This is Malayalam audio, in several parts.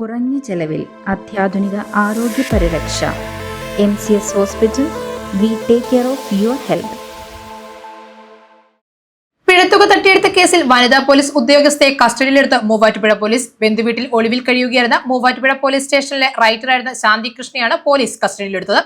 കുറഞ്ഞ ചെലവിൽ അത്യാധുനിക ആരോഗ്യ പരിരക്ഷ. M C S hospital we take care of your health. പിഴത്തുക തട്ടിയെടുത്ത കേസിൽ വനിതാ പോലീസ് ഉദ്യോഗസ്ഥയെ കസ്റ്റഡിയിലെടുത്ത മൂവാറ്റുപുഴ പോലീസ് ബന്ധുവീട്ടിൽ ഒളിവിൽ കഴിയുകയായിരുന്ന മൂവാറ്റുപുഴ പോലീസ് സ്റ്റേഷനിലെ റൈറ്ററായിരുന്ന ശാന്തി കൃഷ്ണയാണ് പോലീസ് കസ്റ്റഡിയിലെടുത്തത്.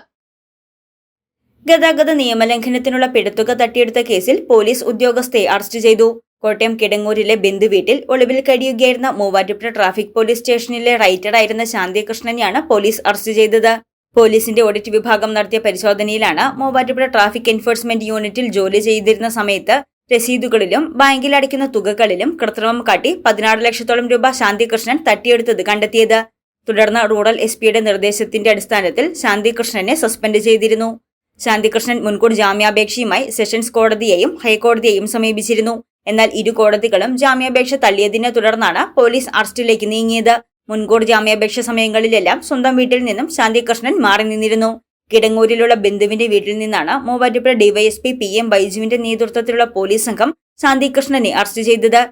ഗതാഗത നിയമലംഘനത്തിനുള്ള പിഴത്തുക തട്ടിയെടുത്ത കേസിൽ പോലീസ് ഉദ്യോഗസ്ഥയെ അറസ്റ്റ് ചെയ്തു. കോട്ടയം കിടങ്ങൂരിലെ ബന്ധുവീട്ടിൽ ഒളിവിൽ കഴിയുകയായിരുന്ന മൂവാറ്റുപുഴ ട്രാഫിക് പോലീസ് സ്റ്റേഷനിലെ റൈറ്റഡായിരുന്ന ശാന്തികൃഷ്ണനെയാണ് പോലീസ് അറസ്റ്റ് ചെയ്തത്. പോലീസിന്റെ ഓഡിറ്റ് വിഭാഗം നടത്തിയ പരിശോധനയിലാണ് മൂവാറ്റുപുഴ ട്രാഫിക് എൻഫോഴ്സ്മെന്റ് യൂണിറ്റിൽ ജോലി ചെയ്തിരുന്ന സമയത്ത് രസീതുകളിലും ബാങ്കിൽ അടയ്ക്കുന്ന തുകകളിലും കൃത്രിമം കാട്ടി പതിനാറ് ലക്ഷത്തോളം രൂപ ശാന്തികൃഷ്ണൻ തട്ടിയെടുത്തത് കണ്ടെത്തിയത്. തുടർന്ന് റൂറൽ എസ് പിയുടെ നിർദ്ദേശത്തിന്റെ അടിസ്ഥാനത്തിൽ ശാന്തികൃഷ്ണനെ സസ്പെൻഡ് ചെയ്തിരുന്നു. ശാന്തികൃഷ്ണൻ മുൻകൂർ ജാമ്യാപേക്ഷയുമായി സെഷൻസ് കോടതിയെയും ഹൈക്കോടതിയെയും സമീപിച്ചിരുന്നു. എന്നാൽ ഇരു കോടതികളും ജാമ്യാപേക്ഷ തള്ളിയതിനെ തുടർന്നാണ് പോലീസ് അറസ്റ്റിലേക്ക് നീങ്ങിയത്. മുൻകൂർ ജാമ്യാപേക്ഷ സമയങ്ങളിലെല്ലാം സ്വന്തം വീട്ടിൽ നിന്നും ശാന്തികൃഷ്ണൻ മാറി നിന്നിരുന്നു. കിടങ്ങൂരിലുള്ള ബന്ധുവിന്റെ വീട്ടിൽ നിന്നാണ് മൂവാറ്റുപുഴ ഡിവൈഎസ്പി പി എം ബൈജുവിന്റെ നേതൃത്വത്തിലുള്ള പോലീസ് സംഘം ശാന്തികൃഷ്ണനെ അറസ്റ്റ് ചെയ്തത്.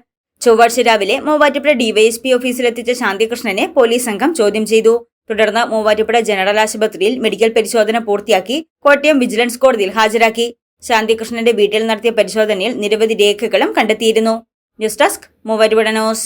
ചൊവ്വാഴ്ച രാവിലെ മൂവാറ്റുപുഴ ഡിവൈഎസ്പി ഓഫീസിലെത്തിച്ച ശാന്തികൃഷ്ണനെ പോലീസ് സംഘം ചോദ്യം ചെയ്തു. തുടർന്ന് മൂവാറ്റുപുഴ ജനറൽ ആശുപത്രിയിൽ മെഡിക്കൽ പരിശോധന പൂർത്തിയാക്കി കോട്ടയം വിജിലൻസ് കോടതിയിൽ ഹാജരാക്കി. ശാന്തികൃഷ്ണന്റെ വീട്ടിൽ നടത്തിയ പരിശോധനയിൽ നിരവധി രേഖകളും കണ്ടെത്തിയിരുന്നു. News desk news.